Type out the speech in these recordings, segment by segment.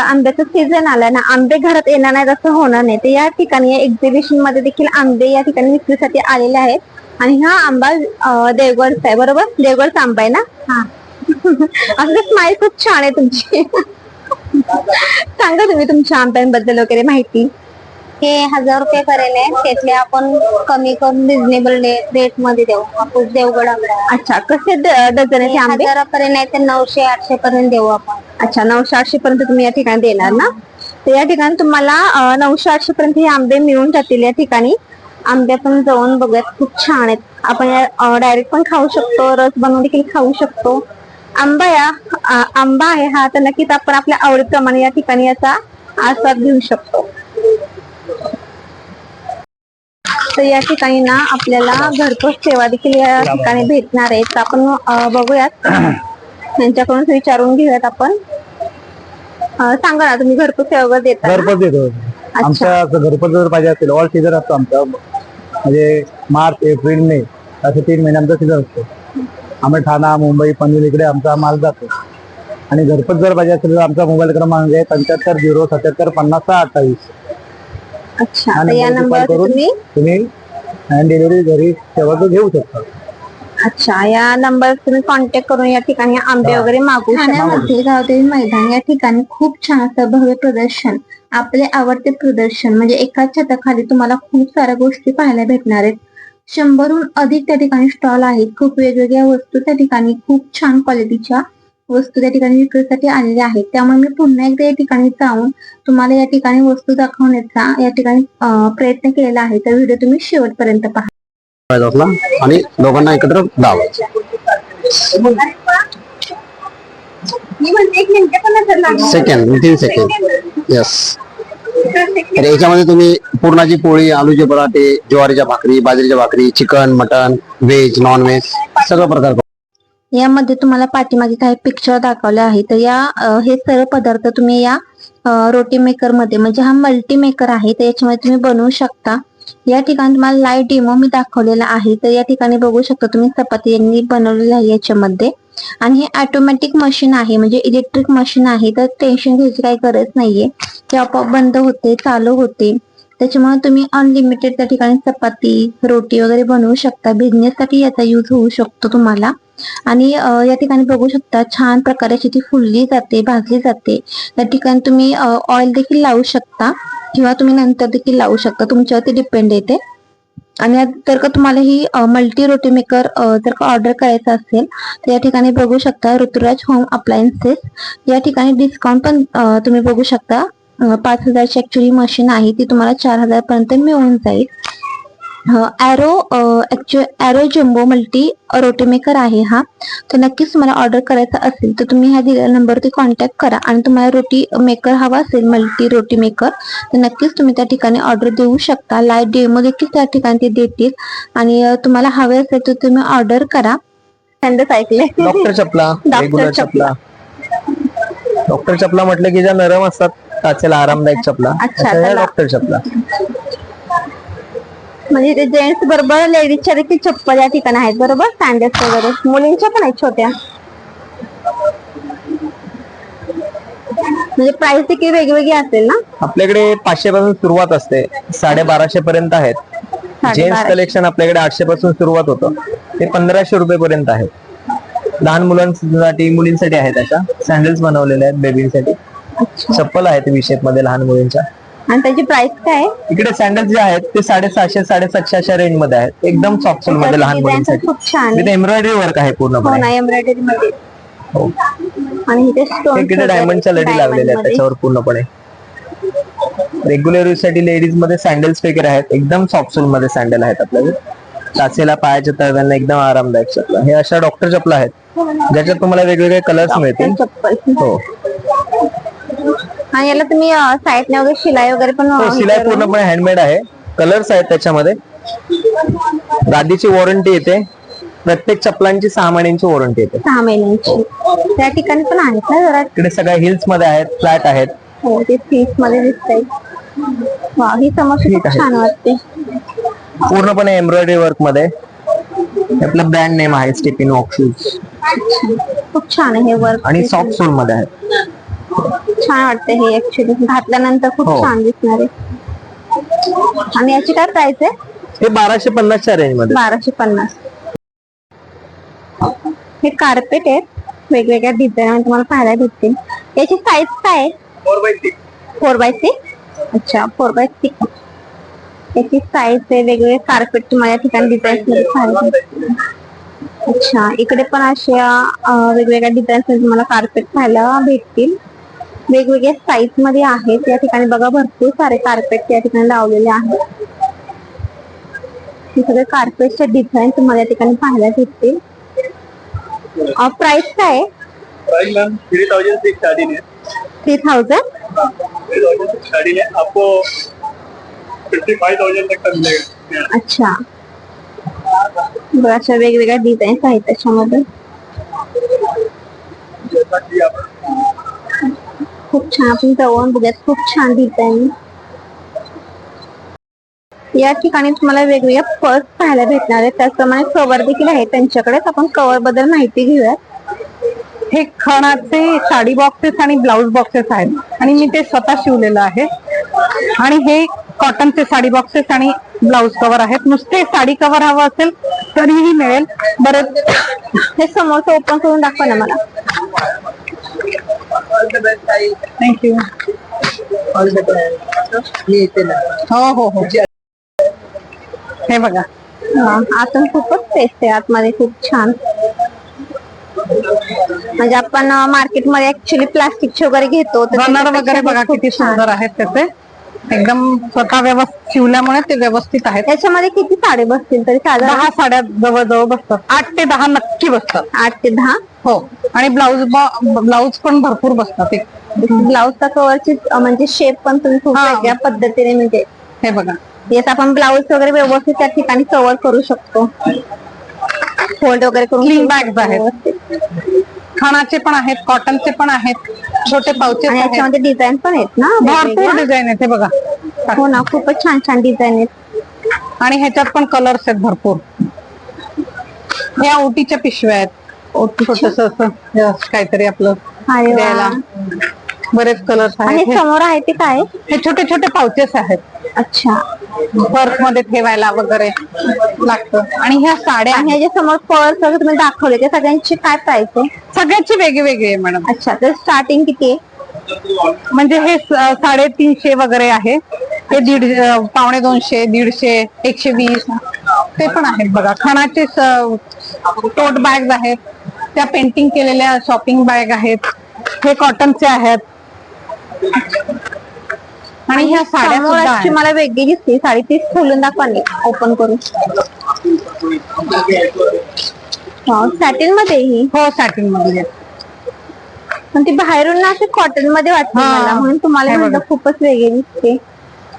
आता आंब्याचा सीझन आलाय ना आंबे घरात येणार नाहीत असं होणार नाही. तर या ठिकाणी एक्झिबिशनमध्ये देखील आंबे या ठिकाणी विक्रीसाठी आलेले आहेत. आणि हा आंबा देवगडचा आहे बरोबर? देवगडचा आंबा आहे ना? हा. असं स्माईल खूप छान आहे तुमची. सांगा तुम्ही तुमच्या आंब्यांबद्दल वगैरे माहिती. हे हजार रुपये करेल आहे. त्यातले आपण कमी करून रिझनेबल रेटमध्ये देऊ. आपण देवगड आंबा. अच्छा कसे डझन आहे ते आंबे? हजारापर्यंत नाही तर नऊशे आठशे पर्यंत देऊ आपण. अच्छा नऊशे आठशे पर्यंत तुम्ही या ठिकाणी देणार ना? तर या ठिकाणी तुम्हाला नऊशे आठशे पर्यंत हे आंबे मिळून जातील या ठिकाणी. आंबे पण जाऊन बघूयात खूप छान आहेत. आपण डायरेक्ट पण खाऊ शकतो रस बनवून देखील खाऊ शकतो. आंबा या आंबा आहे हा तर नक्कीच आपण आपल्या आवडीप्रमाणे या ठिकाणी याचा आस्वाद घेऊ शकतो. तर या ठिकाणी ना आपल्याला घरपोच सेवा देखील या ठिकाणी भेटणार आहे. तर आपण बघूयात. त्यांच्याकडून विचारून घेऊयात आपण. सांगा ना तुम्ही घरपोच सेवा वगैरे देता? घरपोच देतो. आमच्या घरपोच जर पाहिजे असेल ऑल सीझन असतो आमचा. म्हणजे मार्च एप्रिल मे असे तीन महिने आमचा सीझन असतो. आम्ही ठाणा मुंबई पनवेल इकडे आमचा माल जातो. आणि घरपोच जर पाहिजे असेल तर आमचा मोबाईल क्रमांक आहे पंच्याहत्तर झिरो सत्याहत्तर पन्नास सहा अठ्ठावीस. करून तुम्ही डिलिव्हरी घरी सेवा घेऊ शकता. अच्छा या नंबर तुम्ही कॉन्टॅक्ट करून या ठिकाणी आंबे वगैरे मागू शकता. ठाण्यामध्ये गावदेवी मैदान या ठिकाणी खूप छान असं भव्य प्रदर्शन आपले आवडते प्रदर्शन म्हणजे एकाच छताखाली तुम्हाला खूप साऱ्या गोष्टी पाहायला भेटणार आहेत. शंभरहून अधिक त्या ठिकाणी स्टॉल आहेत. खूप वेगवेगळ्या वस्तू त्या ठिकाणी खूप छान क्वालिटीच्या वस्तू त्या ठिकाणी विक्रीसाठी आलेल्या आहेत. त्यामुळे मी पुन्हा एकदा या ठिकाणी जाऊन तुम्हाला या ठिकाणी वस्तू दाखवण्याचा या ठिकाणी अं, प्रयत्न केलेला आहे. तर व्हिडिओ तुम्ही शेवटपर्यंत पहा. आपला आणि दोघांना एकत्र लावायचं सेकंड तीन सेकंड यस तर याच्यामध्ये तुम्ही पूर्णाची पोळी आलूचे पराठे ज्वारीच्या भाकरी बाजरीच्या भाकरी chicken mutton veg non veg सगळं प्रकार यामध्ये तुम्हाला पाठीमागे काही पिक्चर दाखवले आहे तर या हे सर्व पदार्थ तुम्ही या रोटी मेकरमध्ये म्हणजे हा मल्टी मेकर आहे तर याच्यामध्ये तुम्ही बनवू शकता. या ठिकाणी तुम्हाला लाईव्ह डेमो मी दाखवलेला आहे. तर या ठिकाणी बघू शकता तुम्ही चपाती यांनी बनवलेली आहे याच्यामध्ये. आणि हे ऑटोमॅटिक मशीन आहे म्हणजे इलेक्ट्रिक मशीन आहे. तर टेन्शन घ्यायची काही गरज नाहीये. ते आपोआप बंद होते चालू होते. त्याच्यामुळे तुम्ही अनलिमिटेड त्या ठिकाणी चपाती रोटी वगैरे बनवू शकता. बिझनेस साठी याचा यूज होऊ शकतो तुम्हाला. आणि या ठिकाणी बघू शकता छान प्रकारे ती फुलली जाते भाजली जाते. त्या ठिकाणी तुम्ही ऑइल देखील लावू शकता. किंवा तुम्ही नंतर देखील लावू शकता. तुमच्यावरती डिपेंड येते. आणि जर का तुम्हाला ही मल्टी रोटी मेकर जर का ऑर्डर करायचं असेल तर या ठिकाणी बघू शकता ऋतुराज होम अप्लायन्सेस या ठिकाणी डिस्काउंट पण तुम्ही बघू शकता. पाच हजारची ऍक्च्युली मशीन आहे. ती तुम्हाला चार हजारपर्यंत मिळून जाईल. Arrow Arrow jumbo multi roti maker आहे हा. तर नक्कीच तुम्हाला ऑर्डर करायचा असेल तर तुम्ही ह्या दिलेल्या नंबरवरती कॉन्टॅक्ट करा आणि तुम्हाला रोटी मेकर हवा असेल मल्टी रोटी मेकर तर नक्कीच तुम्ही त्या ठिकाणी ऑर्डर देऊ शकता. लाईव्ह डेमो देखील त्या ठिकाणी ते देतील. आणि तुम्हाला हवे असेल तर तुम्ही ऑर्डर करा. त्यांचं ऐकले डॉक्टर चपला रेग्युलर चपला डॉक्टर चपला म्हटलं की ज्या नरम असतात आरामदायक चपला डॉक्टर चपला म्हणजे ते जेंट्स बरोबर लेडीजच्या देखील चप्पल या ठिकाणी आहेत बरोबर? सँडल्स वगैरे. मुलींच्या पण आहेत छोट्या. म्हणजे प्राइस देखील वेगवेगळी असेल ना? आपल्याकडे पाचशे पासून सुरुवात असते. साडेबाराशे पर्यंत आहेत जेंट्स. कलेक्शन आपल्याकडे आठशे पासून सुरुवात होतं. ते पंधराशे रुपये पर्यंत आहे. लहान मुलांसाठी मुलींसाठी आहेत अशा. सँडल्स बनवलेले आहेत बेबीसाठी अच्छा. चप्पल आहेत विशेषमध्ये लहान मुलींच्या. आणि त्याची प्राइस काय? इकडे सँडल्स जे आहेत ते साडेसहाशे साडेसातशे अशा रेंजमध्ये आहेत. एकदम सॉफ्ट सोलमध्ये लहान मुलींसाठी. खूप छान तिथे एम्ब्रॉयडरी वर्क आहे हो पूर्णपणे एम्ब्रॉयडरी मध्ये. हो. आणि इथे स्टोन इकडे डायमंडच्या लडी लावलेल्या आहेत त्याच्यावर पूर्णपणे. रेग्युलर यूजसाठी लेडीजमध्ये सँडल्स वगैरे आहेत. एकदम सॉफ्ट सोलमध्ये सँडल आहेत आपल्याकडे टाचेला पायाच्या तळव्यांना एकदम आरामदायक चपला हे अशा डॉक्टर चपला आहेत ज्याच्यात तुम्हाला वेगवेगळे कलर्स मिळतील. चप्पल. हो. आणि याला तुम्ही साईडने वगैरे शिलाई वगैरे पण हो शिलाई पूर्णपणे हँडमेड आहे. कलर्स आहेत त्याच्यामध्ये. गादीची वॉरंटी येते. प्रत्येक चपलांची सहा महिन्यांची वॉरंटी येते. सहा महिन्यांची. त्या ठिकाणी पण आहेत ना जरा? इकडे सगळ्या हिल्समध्ये आहेत फ्लॅट आहेत. हो ते फीसमध्ये दिसतंय. वा ही समस्या ठीक खूप आहे. छान वाटते. पूर्णपणे एम्ब्रॉयडरी वर्कमध्ये. आपलं ब्रँड नेम आहे स्टिपिन वॉक शूज खूप छान आहे हे वर्क आणि सॉफ्ट सोलमध्ये आहे. छान वाटते हे ऍक्च्युली घातल्यानंतर खूप हो. छान दिसणार आहे. आणि याची काय प्राइस आहे? हे बाराशे पन्नासच्या रेंजमध्ये. बाराशे पन्नास. हे कार्पेट आहेत. वेगवेगळ्या डिझाईन तुम्हाला पाहायला भेटतील. याची साईज काय आहे? फोर बाय सिक्स अच्छा फोर बाय सिक्स याची साईज आहे वेगवेगळे कार्पेट तुम्हाला या ठिकाणी डिझाईन मध्ये पाहायला भेटतील. अच्छा इकडे पण अशा अं, वेगवेगळ्या डिझाईन मध्ये तुम्हाला कार्पेट पाहायला भेटतील. वेगवेगळ्या साईज मध्ये आहेत. या ठिकाणी बघा भरपूर सारे कार्पेट या ठिकाणी लावलेले आहेत. सगळे कार्पेटचे डिझाईन तुम्हाला या ठिकाणी पाहायला भेटतील. प्राइस काय आहे? प्राइस मैम थ्री थाउज़ेंड से स्टार्टिंग है थ्री थाउजंड थ्री थाउज़ेंड से स्टार्टिंग है आपको फिफ्टी फाइव थाउज़ेंड तक का मिलेगा. अच्छा. बघा अशा वेगवेगळ्या डिझाईन्स आहेत त्याच्यामध्ये. जैसा कि आप खूप छान आपण जवळ बघूयात. खूप छान डिझाईन या ठिकाणी तुम्हाला वेगवेगळ्या पर्स पाहायला भेटणार आहेत. त्याचप्रमाणे कवर देखील आहे त्यांच्याकडेच. आपण कवर बद्दल माहिती घेऊयात. हे खणाचे साडी बॉक्सेस आणि ब्लाउज बॉक्सेस आहेत. आणि मी ते स्वतः शिवलेलं आहे. आणि हे कॉटनचे साडी बॉक्सेस आणि ब्लाउज कव्हर आहेत. नुसते साडी कव्हर हवं असेल तरीही मिळेल. बरं हे समोरचं ओपन करून दाखवा ना मला. थँक्यू हो हो हो. हे बघा. हा, आतून खूपच टेस्ट आहे आतमध्ये खूप छान. म्हणजे आपण मार्केटमध्ये ऍक्च्युली प्लास्टिकचे वगैरे घेतो तर रनर त्याच्यापेक्षा वगैरे हे बघा खूप किती छान. सुंदर आहेत त्याचे. एकदम स्वतः व्यवस्थित शिवल्यामुळे ते व्यवस्थित आहेत. याच्यामध्ये किती साडे बसतील तरी साधारण? दहा साड्या जवळजवळ बसतात. आठ ते दहा नक्की बसतात. आठ ते दहा? हो. आणि ब्लाउज ब्लाउज पण भरपूर बसतात. एक ब्लाऊजचा कव्हरची म्हणजे शेप पण तुम्ही खूप हा. वेगळ्या पद्धतीने म्हणजे हे बघा. येस आपण ब्लाऊज वगैरे व्यवस्थित त्या ठिकाणी कव्हर करू शकतो. फोल्ड वगैरे करून ठेवू bags आहेत. व्यवस्थित. खानाचे पण आहेत कॉटनचे पण आहेत. छोटे पावचे आणि याच्यामध्ये डिझाईन पण आहेत ना भरपूर वेगवेगळ्या? डिझाईन आहेत हे बघा. हो ना खूपच छान छान डिझाईन आहेत. आणि ह्याच्यात पण कलर्स आहेत भरपूर. ह्या ओटीच्या पिशव्या आहेत. छोटस असं हे असं काहीतरी आपलं अरे वा. द्यायला. बरेच कलर्स आणि आहेत हे- समोर आहे ते काय? हे छोटे छोटे पाउचेस आहेत. अच्छा. पर्समध्ये ठेवायला वगैरे लागतं. आणि ह्या साड्या आणि आहेत. ह्याच्या समोर पर्स वगैरे तुम्ही दाखवले त्या सगळ्यांची काय प्राइस आहे? सगळ्याची वेगळी आहे मॅडम अच्छा तर स्टार्टिंग किती आहे? म्हणजे हे स- साडेतीनशे वगैरे आहे. हे दीड पावणे दोनशे दीडशे एकशे वीस ते पण आहेत बघा. खणाचे टोट बॅग आहेत. त्या पेंटिंग केलेल्या शॉपिंग बॅग आहेत. हे कॉटनचे आहेत. आणि ह्या साड्या समोर सुद्धा अशी आहेत. मला वेगळी दिसते. साडी तीच खोलून दाखवा ओपन करून. सॅटिनमध्ये ही हो सॅटिनमध्ये. पण ती बाहेरून ना अशी कॉटनमध्ये वाटते हा. मला म्हणून तुम्हाला हे म्हणलं. खूपच वेगळी दिसते.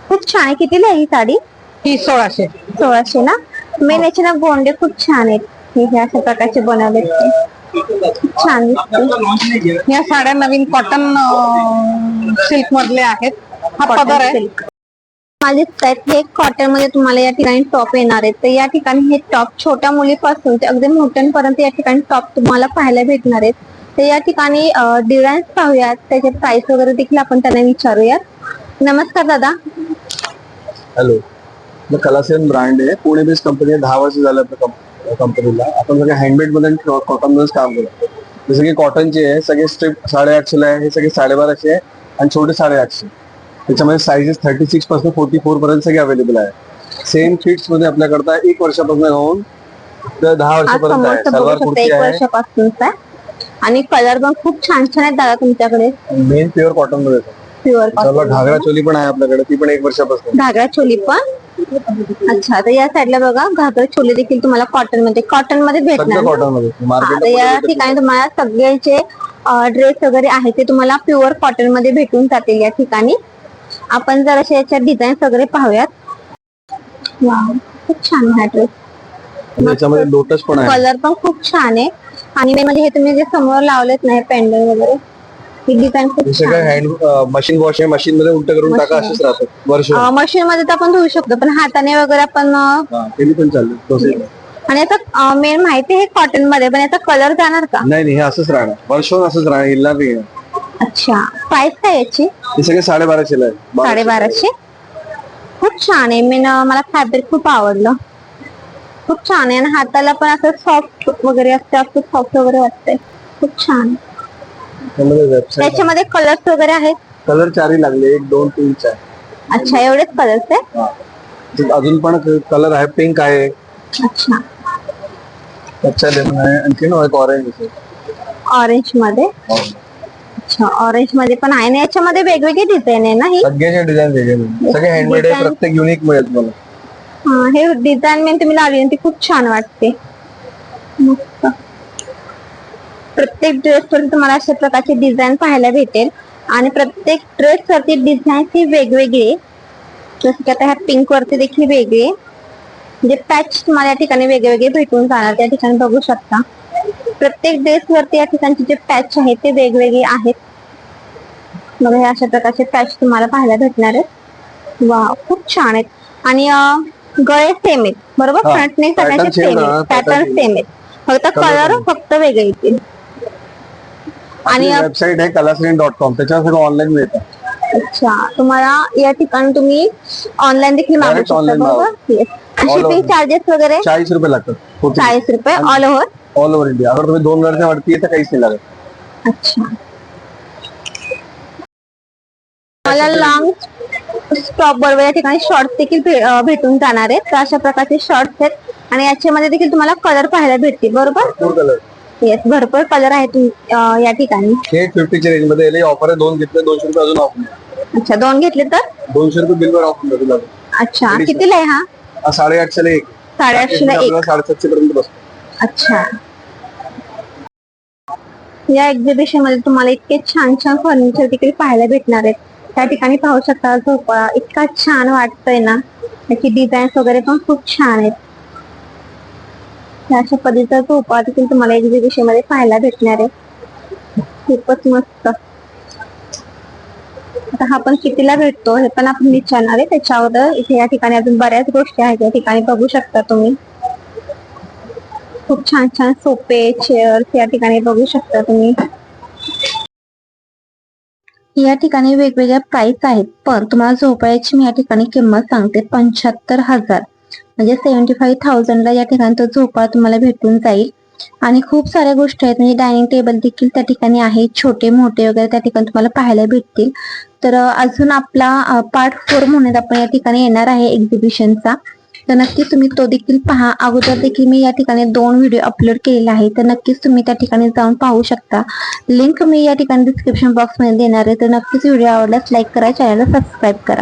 खूप छान आहे. कितीला आहे ही साडी? ही सोळाशे. सोळाशे ना? मेन याचे ना गोंडे खूप छान आहेत. हे हे अशा प्रकारचे बनवले छान दिसते. या साड्या नवीन कॉटन सिल्क मधले आहेत. हा पदर आहे. माझे हे कॉटनमध्ये तुम्हाला या ठिकाणी टॉप येणार आहेत. तर या ठिकाणी हे टॉप छोट्या मुलीपासून ते अगदी मोठ्यांपर्यंत या ठिकाणी टॉप तुम्हाला पाहायला भेटणार आहेत. तर या ठिकाणी डिझाईन्स पाहूयात. त्याचे प्राइस वगैरे देखील आपण त्यांना विचारूयात. नमस्कार दादा. हॅलो आपलं कलासेन ब्रँड आहे. पुणे बेस्ड कंपनी दहा वर्ष झालं आपल्या कंपनीला आपण सगळ्या हँडमेडमध्ये कॉटन मध्येच काम करतो. जसं की कॉटनचे आहे सगळे स्ट्रिप साडेआठशे आहे हे सगळे साडेबाराशे आहे आणि छोटे साडेआठशे. त्याच्यामध्ये साईजेस थर्टी सिक्सपासून फोर्टी फोर पर्यंत सगळे अवेलेबल आहे. सेम फिट्समध्ये आपल्याकडता एक वर्षापासून घेऊन तर दहा वर्षापर्यंत आहे. सलवार कुर्ती एक आहे. आणि कलर पण खूप छान छान आहेत दादा तुमच्याकडे. मेन प्युअर कॉटनमध्ये. प्युअर घागरा चोली पण आहे आपल्याकडे ती पण एक वर्षापासून. घागरा चोली पण? अच्छा तर या साईडला बघा घागरा चोली देखील तुम्हाला कॉटनमध्ये कॉटनमध्ये भेटणार या ठिकाणी तुम्हाला सगळे जे ड्रेस वगैरे आहे ते तुम्हाला प्युअर कॉटनमध्ये भेटून जातील या ठिकाणी. आपण जर अशा याच्या डिझाईन वगैरे पाहूयात. खूप छान हा ड्रेस त्याच्यामध्ये लोटस पण आहे. कलर पण खूप छान आहे. आणि म्हणजे हे तुम्ही जे समोर लावलेत ना पॅन्डल वगैरे ही हे सगळं हँड मशीन वॉश आहे. मशीन मध्ये उलट करून टाका. असेच वर्ष मशीन मध्ये तर आपण धुवू शकतो पण हाताने वगैरे आपण पण चाललं आणि याचा मेन माहिती आहे कॉटनमध्ये पण याचा कलर जाणार का? नाही नाही हे असंच राहणार. वर्षभर असंच राहणार. हिलणार नाही अच्छा. प्राइस काय याची? हे सगळे साडेबाराशेला आहे बाराशे. साडेबाराशे? खूप छान आहे. मी ना मला फॅब्रिक खूप आवडलं. खूप छान आहे. आणि हाताला पण असं सॉफ्ट वगैरे असते असं सॉफ्ट वगैरे वाटतंय. खूप छान. त्यामध्ये वेबसाईट त्याच्यामध्ये कलर्स वगैरे आहेत? कलर चारही लागले. एक दोन तीन चार. अच्छा एवढेच कलर्स आहे? अजून पण कलर आहे. पिंक आहे. अच्छा. कच्चा लेमन आहे. आणखीन एक ऑरेंज ऑरेंजमध्ये? अच्छा ऑरेंजमध्ये पण आहे ना? याच्यामध्ये वेगवेगळी डिझाईन आहे ना ही? सगळ्याचे डिझाईन वेगळे. सगळे हँडमेड आहे. प्रत्येक युनिक मिळेल तुम्हाला. हा, हे डिझाईन मी तुम्ही लावली ना ती खूप छान वाटते. मस्त. प्रत्येक ड्रेस वरती तुम्हाला अशा प्रकारचे डिझाईन पाहायला भेटेल. आणि प्रत्येक ड्रेस वरती डिझाईन ही वेगवेगळी आहे. जसं की आता ह्या पिंक वरती देखील वेगळी आहे. म्हणजे पॅच तुम्हाला या ठिकाणी वेगवेगळे भेटून जाणार. त्या ठिकाणी बघू शकता. प्रत्येक ड्रेस वरती या ठिकाणचे जे पॅच आहेत ते वेगवेगळे आहेत. बघा हे अशा प्रकारचे पॅच तुम्हाला पाहायला भेटणार आहेत. वा खूप छान आहेत. आणि गळे सेम आहेत. बरोबर? फ्रंट नेक pattern सगळ्यांचे सेम आहेत. पॅटर्न. सेम आहेत. फक्त कलर. फक्त वेगळे येतील आणि वेबसाईट आहे कलाश्री डॉट कॉम त्याच्यावर सगळं ऑनलाईन मिळतं. अच्छा तुम्हाला या ठिकाणी तुम्ही ऑनलाईन देखील मागू शकता बरोबर? शिपिंग. चार्जेस वगैरे? चाळीस रुपये लागतात. चाळीस रुपये all over all over India अगर तुम्ही दोन वर्षा वरती आहे तर काहीच नाही लागत. अच्छा. मला लॉंग स्टॉप बरोबर या ठिकाणी शॉर्ट्स देखील भे- अं, भेटून जाणार आहेत. तर अशा प्रकारचे शॉर्ट्स आहेत. आणि याच्यामध्ये देखील तुम्हाला कलर पाहायला भेटतील बरोबर? कलर येस भरपूर कलर आहेत तुम- अं, या ठिकाणी. हे फिफ्टीच्या रेंजमध्ये ऑफर आहे. दोन घेतले दोनशे रुपये अजून ऑफ अच्छा दोन घेतले तर? दोनशे रुपये बिलवर ऑफ मिळतो अच्छा. कितीला आहे हा? साडेआठशेला एक. एक आपल्याला साडेसातशे पर्यंत बसतो. अच्छा. या एक्झिबिशनमध्ये तुम्हाला इतके छान छान फर्निचर तिकडे पाहायला भेटणार आहेत. त्या ठिकाणी पाहू शकता झोपा. इतका छान वाटतोय ना. त्याची डिझाईन्स वगैरे पण खूप छान आहेत. या अशा पद्धतीचा झोपा देखील तुम्हाला एक्झिबिशनमध्ये पाहायला भेटणार आहे. खूपच मस्त. आता हा पण कितीला भेटतो हे पण आपण विचारणार आहे. त्याच्या अगोदर इथे या ठिकाणी अजून बऱ्याच गोष्टी आहेत. या ठिकाणी बघू शकता तुम्ही. खूप छान छान सोपे चेअर्स या ठिकाणी बघू शकता तुम्ही. या ठिकाणी वेगवेगळ्या प्राइस आहेत. पण तुम्हाला झोपाळ्याची मी या ठिकाणी किंमत सांगते पंच्याहत्तर हजार. म्हणजे सेव्हन्टी फाईव्ह थाउजंडला या ठिकाणी तो झोपाळा तुम्हाला भेटून जाईल. आणि खूप साऱ्या गोष्टी आहेत. म्हणजे डायनिंग टेबल देखील त्या ठिकाणी आहे. छोटे मोठे वगैरे त्या ठिकाणी तुम्हाला पाहायला भेटतील. तर अजून आपला पार्ट फोर म्हणून आपण या ठिकाणी येणार आहे. एक्झिबिशनचा तर नक्कीच तुम्ही तो देखील पहा. अगोदर देखील मी या ठिकाणी दोन व्हिडिओ अपलोड केलेला आहे तर नक्कीच तुम्ही त्या ठिकाणी जाऊन पाहू शकता. लिंक मी या ठिकाणी डिस्क्रिप्शन बॉक्समध्ये देणार आहे. तर नक्कीच व्हिडिओ आवडल्यास लाईक करा चॅनलला सबस्क्राईब करा.